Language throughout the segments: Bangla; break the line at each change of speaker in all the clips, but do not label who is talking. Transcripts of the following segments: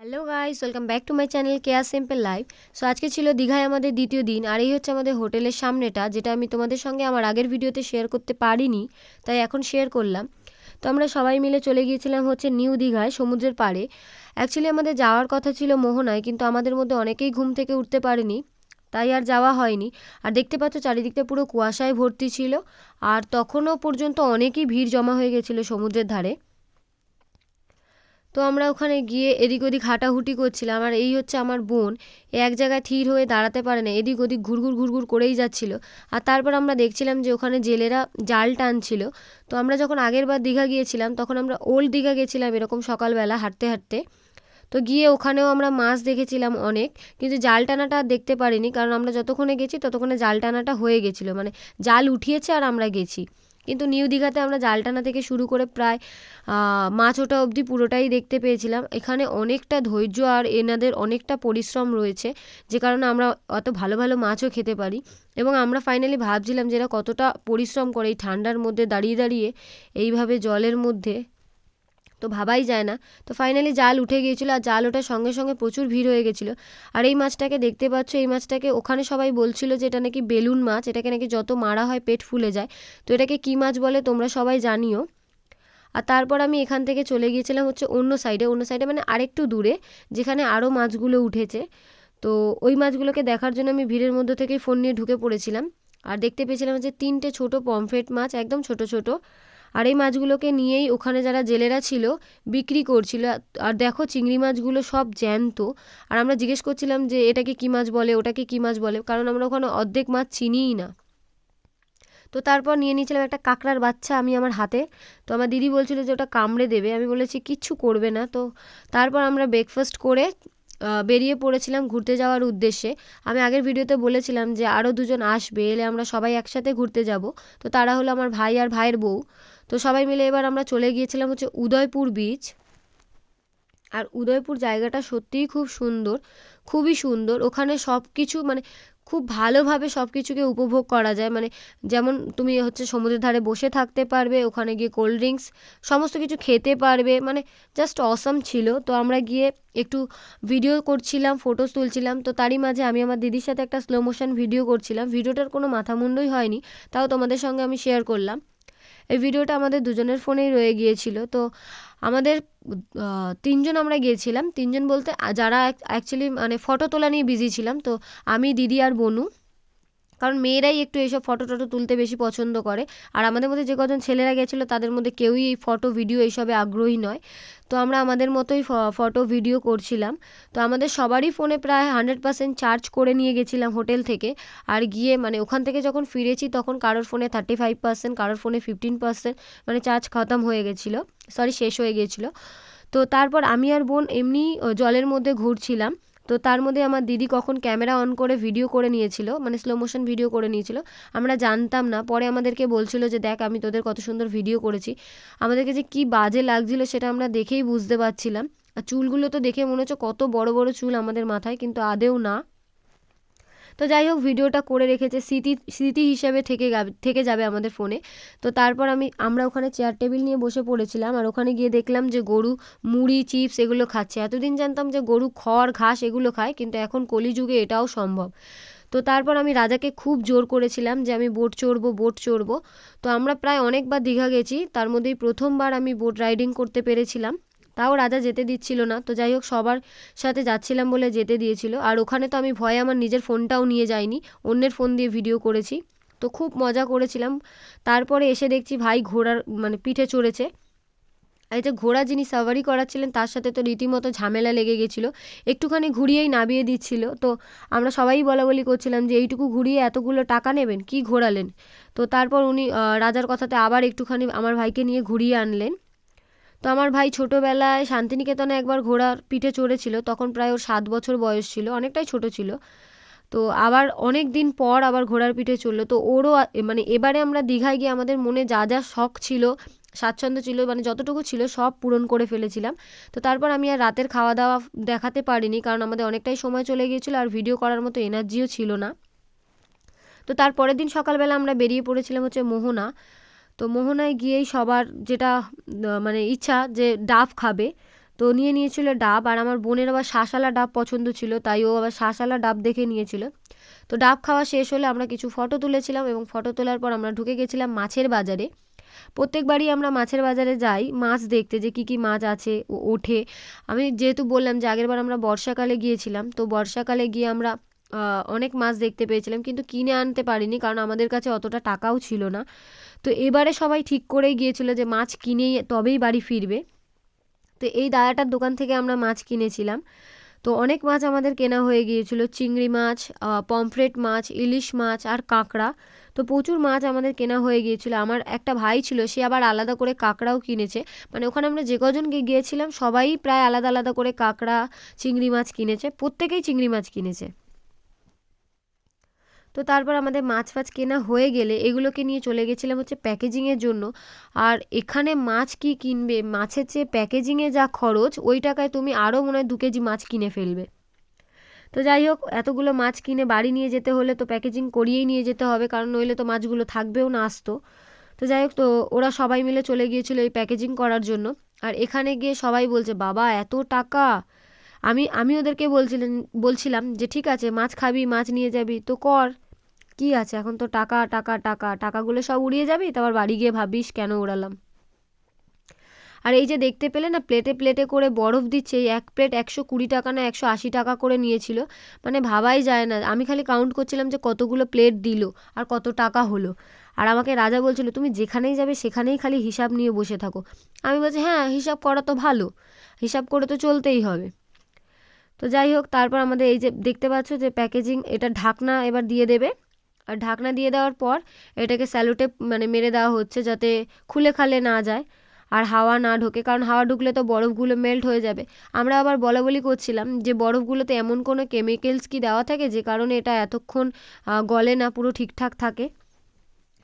Hello guys welcome back to my channel care simple life so আজকে ছিল দীঘায় আমাদের দ্বিতীয় দিন, আর এই হচ্ছে আমাদের হোটেলের সামনেটা, যেটা আমি তোমাদের সঙ্গে আমার আগের ভিডিওতে শেয়ার করতে পারিনি, তাই এখন শেয়ার করলাম। তো আমরা সবাই মিলে চলে গিয়েছিলাম হচ্ছে নিউ দীঘায়, সমুদ্রের পাড়ে। অ্যাকচুয়ালি আমাদের যাওয়ার কথা ছিল মোহনায়, কিন্তু আমাদের মধ্যে অনেকেই ঘুম থেকে উঠতে পারেনি, তাই আর যাওয়া হয়নি। আর দেখতে পাচ্ছ, চারিদিকটা পুরো কুয়াশায় ভর্তি ছিল, আর তখনও পর্যন্ত অনেকই ভিড় জমা হয়ে গেছিল সমুদ্রের ধারে। তো আমরা ওখানে গিয়ে এদিক ওদিক হাঁটাহুটি করছিলাম। আর এই হচ্ছে আমার বোন। এক জায়গায় থির হয়ে দাঁড়াতে পারে না। এদিক ওদিক ঘুরঘুর ঘুরঘুর করেই যাচ্ছিল। আর তারপর আমরা দেখছিলাম যে ওখানে জেলেরা জাল টানছিল। তো আমরা যখন আগের বার দীঘা গিয়েছিলাম, তখন আমরা ওল্ড দীঘা গেছিলাম এরকম সকালবেলা হাঁটতে হাঁটতে। তো গিয়ে ওখানেও আমরা মাছ দেখেছিলাম অনেক। কিন্তু জাল টানাটা দেখতে পারিনি। কারণ আমরা যতক্ষণে গেছি, ততক্ষণে জাল টানাটা হয়ে গেছিল। মানে জাল উঠিয়েছে আর আমরা গেছি। কিন্তু নিউ দীঘাতে আমরা জালটানা থেকে শুরু করে প্রায় মাছ ওটা অবধি পুরোটাই দেখতে পেয়েছিলাম। এখানে অনেকটা ধৈর্য আর এনাদের অনেকটা পরিশ্রম রয়েছে, যে কারণে আমরা অত ভালো ভালো মাছও খেতে পারি। এবং আমরা ফাইনালি ভাবছিলাম যে এরা কতটা পরিশ্রম করে এই ঠান্ডার মধ্যে দাঁড়িয়ে দাঁড়িয়ে এইভাবে জলের মধ্যে তো ভাবাই যায় না। তো ফাইনালি জাল উঠে গিয়েছিল আর জাল ওঠার সঙ্গে সঙ্গে প্রচুর ভিড় হয়ে গেছিল। আর এই মাছটাকে দেখতে পাচ্ছ, এই মাছটাকে ওখানে সবাই বলছিল যে এটা নাকি বেলুন মাছ, এটাকে নাকি যত মারা হয় পেট ফুলে যায়। তো এটাকে কী মাছ বলে তোমরা সবাই জানিও। আর তারপর আমি এখান থেকে চলে গিয়েছিলাম হচ্ছে অন্য সাইডে অন্য সাইডে মানে আরেকটু দূরে, যেখানে আরও মাছগুলো উঠেছে। তো ওই মাছগুলোকে দেখার জন্য আমি ভিড়ের মধ্যে থেকেই ফোন নিয়ে ঢুকে পড়েছিলাম। আর দেখতে পেয়েছিলাম যে তিনটে ছোট পমফ্রেট মাছ, একদম ছোট ছোট। আর এই মাছগুলোকে নিয়েই ওখানে যারা জেলেরা ছিল বিক্রি করছিল। আর দেখো চিংড়ি মাছগুলো সব জ্যান্ত। আর আমরা জিজ্ঞেস করছিলাম যে এটাকে কী মাছ বলে, ওটাকে কী মাছ বলে? কারণ আমরা ওখানে অর্ধেক মাছ চিনিই না। তো তারপর নিয়ে নিয়েছিলাম একটা কাঁকড়ার বাচ্চা আমি আমার হাতে। তো আমার দিদি বলছিল যে ওটা কামড়ে দেবে। আমি বলেছি, কিচ্ছু করবে না। তো তারপর আমরা ব্রেকফাস্ট করে বেরিয়ে পড়েছিলাম ঘুরতে যাওয়ার উদ্দেশ্যে। আমি আগের ভিডিওতে বলেছিলাম যে আরও দুজন আসবে, এলে আমরা সবাই একসাথে ঘুরতে যাব। তো তারা হলো আমার ভাই আর ভাইয়ের বউ। তো সবাই মিলে এবার আমরা চলে গিয়েছিলাম হচ্ছে উদয়পুর বিচ আর উদয়পুর জায়গাটা সত্যিই খুব সুন্দর, খুবই সুন্দর। ওখানে সব কিছু মানে খুব ভালোভাবে সব কিছুকে উপভোগ করা যায়। মানে যেমন তুমি হচ্ছে সমুদ্রের ধারে বসে থাকতে পারবে, ওখানে গিয়ে কোল্ড ড্রিঙ্কস সমস্ত কিছু খেতে পারবে। মানে জাস্ট অসাম ছিল। তো আমরা গিয়ে একটু ভিডিও করছিলাম ফটোস তুলছিলাম। তো তারই মাঝে আমি আমার দিদির সাথে একটা স্লো মোশন ভিডিও করছিলাম। ভিডিওটার কোনো মাথামুন্ডই হয়নি, তাও তোমাদের সঙ্গে আমি শেয়ার করলাম। এই ভিডিওটা আমাদের দুজনের ফোনেই রয়ে গিয়েছিল। তো আমাদের তিনজন আমরা গিয়েছিলাম। তিনজন বলতে যারা অ্যাকচুয়ালি মানে ফটো তোলা নিয়ে বিজি ছিলাম, তো আমি, দিদি আর বনু। কারণ মেয়েরাই একটু এইসব ফটো টটো তুলতে বেশি পছন্দ করে। আর আমাদের মধ্যে যে কজন ছেলেরা গেছিল, তাদের মধ্যে কেউই এই ফটো ভিডিও এইসবে আগ্রহী নয়। তো আমরা আমাদের মতোই ফটো ভিডিও করছিলাম। তো আমাদের সবারই ফোনে প্রায় হান্ড্রেড পার্সেন্ট চার্জ করে নিয়ে গেছিলাম হোটেল থেকে। আর গিয়ে মানে ওখান থেকে যখন ফিরেছি, তখন কারোর ফোনে থার্টি ফাইভ পার্সেন্ট কারোর ফোনে ফিফটিন পার্সেন্ট মানে চার্জ খতম হয়ে গেছিল। সরি শেষ হয়ে গিয়েছিল তো তারপর আমি আর বোন এমনি জলের মধ্যে ঘুরছিলাম। তো তার মধ্যে আমার দিদি কখন ক্যামেরা অন করে ভিডিও করে নিয়েছিল মানে স্লো মোশন ভিডিও করে নিয়েছিল, আমরা জানতাম না। পরে আমাদেরকে বলছিল যে, দেখ, আমি তোদের কত সুন্দর ভিডিও করেছি। আমাদেরকে যে কী বাজে লাগছিল সেটা আমরা দেখেই বুঝতে পারছিলাম। আর চুলগুলো তো দেখে মনে হচ্ছে কত বড় বড় চুল আমাদের মাথায়, কিন্তু আদেও না। তো যাই হোক, ভিডিওটা করে রেখেছে। স্মৃতি স্মৃতি হিসেবে থেকে থেকে যাবে আমাদের ফোনে। তো তারপর আমি, আমরা ওখানে চেয়ার টেবিল নিয়ে বসে পড়েছিলাম আর ওখানে গিয়ে দেখলাম যে গরু, মুড়ি চিপস এগুলো খাচ্ছে। এতদিন জানতাম যে গরু খড়, ঘাস এগুলো খায়, কিন্তু এখন কলিযুগে এটাও সম্ভব। তো তারপর আমি রাজাকে খুব জোর করেছিলাম যে আমি বোট চড়বো বোট চড়বো। তো আমরা প্রায় অনেকবার দীঘা গেছি। তার মধ্যেই প্রথমবার আমি বোট রাইডিং করতে পেরেছিলাম। তাও রাজা যেতে দিচ্ছিল না। তো যাই হোক, সবার সাথে যাচ্ছিলাম বলে যেতে দিয়েছিল। আর ওখানে তো আমি ভয়ে আমার নিজের ফোনটাও নিয়ে যাইনি, অন্যের ফোন দিয়ে ভিডিও করেছি। তো খুব মজা করেছিলাম। তারপরে এসে দেখছি ভাই ঘোড়ার মানে পিঠে চড়েছে। এই যে ঘোড়া যিনি সাভারি করাচ্ছিলেন, তার সাথে তো রীতিমতো ঝামেলা লেগে গেছিল। একটুখানি ঘুরিয়েই নামিয়ে দিচ্ছিল। তো আমরা সবাই বলা বলি করছিলাম যে, এইটুকু ঘুরিয়ে এতগুলো টাকা নেবেন? কি ঘোরালেন? তো তারপর উনি রাজার কথাতে আবার একটুখানি আমার ভাইকে নিয়ে ঘুরিয়ে আনলেন। তো আমার ভাই ছোটোবেলায় শান্তিনিকেতনে একবার ঘোড়ার পিঠে চড়েছিল, তখন প্রায় ওর সাত বছর বয়স ছিল, অনেকটাই ছোট ছিল। তো আবার অনেক দিন পর আবার ঘোড়ার পিঠে চলল তো ওরও মানে এবারে আমরা দীঘায় গিয়ে আমাদের মনে যা যা শখ ছিল, স্বাচ্ছন্দ্য ছিল মানে যতটুকু ছিল সব পূরণ করে ফেলেছিলাম। তো তারপর আমি আর রাতের খাওয়া দাওয়া দেখাতে পারিনি, কারণ আমাদের অনেকটাই সময় চলে গিয়েছিল আর ভিডিও করার মতো এনার্জিও ছিল না। তো তার পরের দিন সকালবেলা আমরা বেরিয়ে পড়েছিলাম হচ্ছে মোহনা। তো মোহনায় গিয়েই সবার যেটা মানে ইচ্ছা যে ডাব খাবে। তো নিয়ে নিয়েছিল ডাব আর আমার বোনের আবার শাঁসালা ডাব পছন্দ ছিল, তাই ও আবার শাঁসালা ডাব দেখে নিয়েছিল। তো ডাব খাওয়া শেষ হলে আমরা কিছু ফটো তুলেছিলাম এবং ফটো তোলার পর আমরা ঢুকে গেছিলাম মাছের বাজারে। প্রত্যেকবারই আমরা মাছের বাজারে যাই, মাছ দেখতে যে কি কি মাছ আছে ওঠে। আমি যেহেতু বললাম যে আগেরবার আমরা বর্ষাকালে গিয়েছিলাম, তো বর্ষাকালে গিয়ে আমরা অনেক মাছ দেখতে পেয়েছিলাম, কিন্তু কিনে আনতে পারিনি কারণ আমাদের কাছে অতটা টাকাও ছিল না। তো এবারে সবাই ঠিক করেই গিয়েছিল যে মাছ কিনেই তবেই বাড়ি ফিরবে। তো এই দাদাটার দোকান থেকে আমরা মাছ কিনেছিলাম। তো অনেক মাছ আমাদের কেনা হয়ে গিয়েছিল, চিংড়ি মাছ পমফ্রেট মাছ, ইলিশ মাছ আর কাঁকড়া। তো প্রচুর মাছ আমাদের কেনা হয়ে গিয়েছিল। আমার একটা ভাই ছিল, সে আবার আলাদা করে কাঁকড়াও কিনেছে। মানে ওখানে আমরা যে কজন গিয়েছিলাম, সবাই প্রায় আলাদা আলাদা করে কাঁকড়া, চিংড়ি মাছ কিনেছে, প্রত্যেকেই চিংড়ি মাছ কিনেছে। তো তারপর আমাদের মাছ ফাছ কেনা হয়ে গেলে এগুলোকে নিয়ে চলে গেছিলাম হচ্ছে প্যাকেজিংয়ের জন্য। আর এখানে মাছ কি কিনবে? মাছের চেয়ে প্যাকেজিংয়ে যা খরচ, ওই টাকায় তুমি আরও মনে হয় দু কেজি মাছ কিনে ফেলবে। তো যাই হোক, এতগুলো মাছ কিনে বাড়ি নিয়ে যেতে হলে তো প্যাকেজিং করিয়েই নিয়ে যেতে হবে, কারণ নইলে তো মাছগুলো থাকবেও না আসতো। তো যাই হোক, তো ওরা সবাই মিলে চলে গিয়েছিল এই প্যাকেজিং করার জন্য। আর এখানে গিয়ে সবাই বলছে, বাবা, এত টাকা? আমি আমি ওদেরকে বলছিলেন, বলছিলাম যে, ঠিক আছে, মাছ খাবি, মাছ নিয়ে যাবি, তো কর। কি আছে? এখন তো টাকা টাকা টাকা, টাকাগুলো সব উড়িয়ে যাবি? তারপর বাড়ি গিয়ে ভাবিস কেন উড়ালাম? আর এই যে দেখতে পেলে না প্লেটে প্লেটে করে বরফ দিচ্ছে, এই এক প্লেট একশো কুড়ি টাকা না একশো আশি টাকা করে নিয়েছিল। মানে ভাবাই যায় না। আমি খালি কাউন্ট করছিলাম যে কতগুলো প্লেট দিল আর কত টাকা হলো। আর আমাকে রাজা বলছিল, তুমি যেখানেই যাবে সেখানেই খালি হিসাব নিয়ে বসে থাকো। আমি বলছি হ্যাঁ হিসাব করা তো ভালো। হিসাব করে তো চলতেই হবে। তো যাই হোক, তারপর আমাদের এই যে দেখতে পাচ্ছ যে প্যাকেজিং এটা ঢাকনা এবার দিয়ে দেবে। আর ঢাকনা দিয়ে দেওয়ার পর এটাকে স্যালোটে মানে মেরে দেওয়া হচ্ছে যাতে খুলে খালে না যায় আর হাওয়া না ঢোকে। কারণ হাওয়া ঢুকলে তো বরফগুলো মেল্ট হয়ে যাবে। আমরা আবার বলা বলি করছিলাম যে বরফগুলোতে এমন কোনো কেমিক্যালস কি দেওয়া থাকে যে কারণে এটা এতক্ষণ গলে না পুরো ঠিকঠাক থাকে?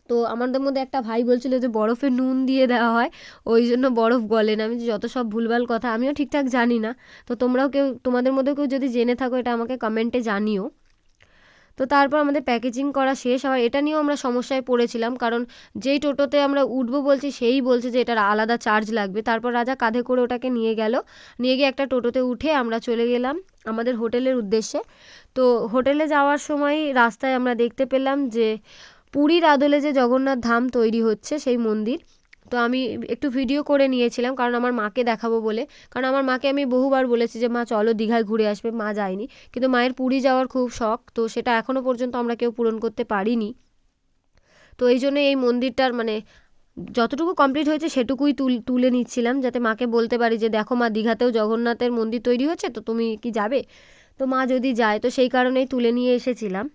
তো আমাদের মধ্যে একটা ভাই বলছিল যে বরফে নুন দিয়ে দেওয়া হয়, ওই জন্য বরফ গলে না। আমি যত সব ভুলভাল কথা, আমিও ঠিকঠাক জানি না। তো তোমরাও কেউ, তোমাদের মধ্যে কেউ যদি জেনে থাকো, এটা আমাকে কমেন্টে জানিও। তো তারপর আমাদের প্যাকেজিং করা শেষ। আবার এটা নিয়েও আমরা সমস্যায় পড়েছিলাম, কারণ যেই টোটোতে আমরা উঠবো বলছি, সেই বলছে যে এটার আলাদা চার্জ লাগবে। তারপর রাজা কাঁধে করে ওটাকে নিয়ে গেল। নিয়ে গিয়ে একটা টোটোতে উঠে আমরা চলে গেলাম আমাদের হোটেলের উদ্দেশ্যে। তো হোটেলে যাওয়ার সময় রাস্তায় আমরা দেখতে পেলাম যে পুরীর আদলে যে জগন্নাথ ধাম তৈরি হচ্ছে, সেই মন্দির তো আমি একটু ভিডিও করে নিয়েছিলাম, কারণ আমার মাকে দেখাবো বলে। কারণ আমার মাকে আমি বহুবার বলেছি যে, মা, চলো দীঘায় ঘুরে আসবে। মা যায়নি। কিন্তু মায়ের পুরী যাওয়ার খুব শখ, তো সেটা এখনও পর্যন্ত আমরা কেউ পূরণ করতে পারিনি। তো এই জন্য এই মন্দিরটার মানে যতটুকু কমপ্লিট হয়েছে সেটুকুই তুলে নিচ্ছিলাম, যাতে মাকে বলতে পারি যে, দেখো মা, দীঘাতেও জগন্নাথের মন্দির তৈরি হচ্ছে, তো তুমি কি যাবে? তো মা যদি যায়, তো সেই কারণেই তুলে নিয়ে এসেছিলাম।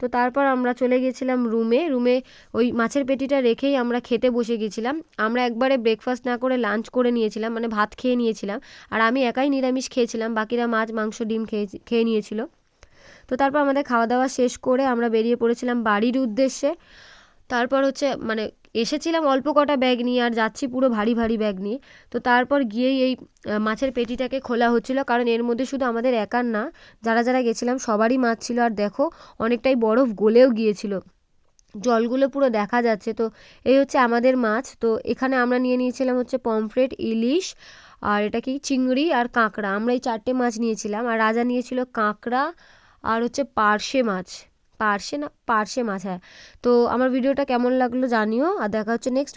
তো তারপর আমরা চলে গেছিলাম রুমে রুমে ওই মাছের পেটিটা রেখেই আমরা খেতে বসে গেছিলাম। আমরা একবারে ব্রেকফাস্ট না করে লাঞ্চ করে নিয়েছিলাম মানে ভাত খেয়ে নিয়েছিলাম। আর আমি একাই নিরামিষ খেয়েছিলাম, বাকিরা মাছ, মাংস, ডিম খেয়ে খেয়ে নিয়েছিল। তো তারপর আমাদের খাওয়া দাওয়া শেষ করে আমরা বেরিয়ে পড়েছিলাম বাড়ির উদ্দেশ্যে। তারপর হচ্ছে মানে এসেছিলাম অল্প কটা ব্যাগ নিয়ে আর যাচ্ছি পুরো ভারী ভারী ব্যাগ নিয়ে। তো তারপর গিয়েই এই মাছের পেটিটাকে খোলা হচ্ছিল। কারণ এর মধ্যে শুধু আমাদের একার না, যারা যারা গেছিলাম সবারই মাছ ছিল। আর দেখো, অনেকটাই বরফ গলেও গিয়েছিল। জলগুলো পুরো দেখা যাচ্ছে। তো এই হচ্ছে আমাদের মাছ। তো এখানে আমরা নিয়ে নিয়েছিলাম হচ্ছে পমফ্রেট, ইলিশ আর এটা কি, চিংড়ি আর কাঁকড়া। আমরা এই চারটে মাছ নিয়েছিলাম। আর রাজা নিয়েছিল কাঁকড়া আর হচ্ছে পার্শে মাছ। পার্শে না পারশে মাছ তো আমার ভিডিওটা কেমন লাগল জানিও আর দেখা হচ্ছে নেক্সট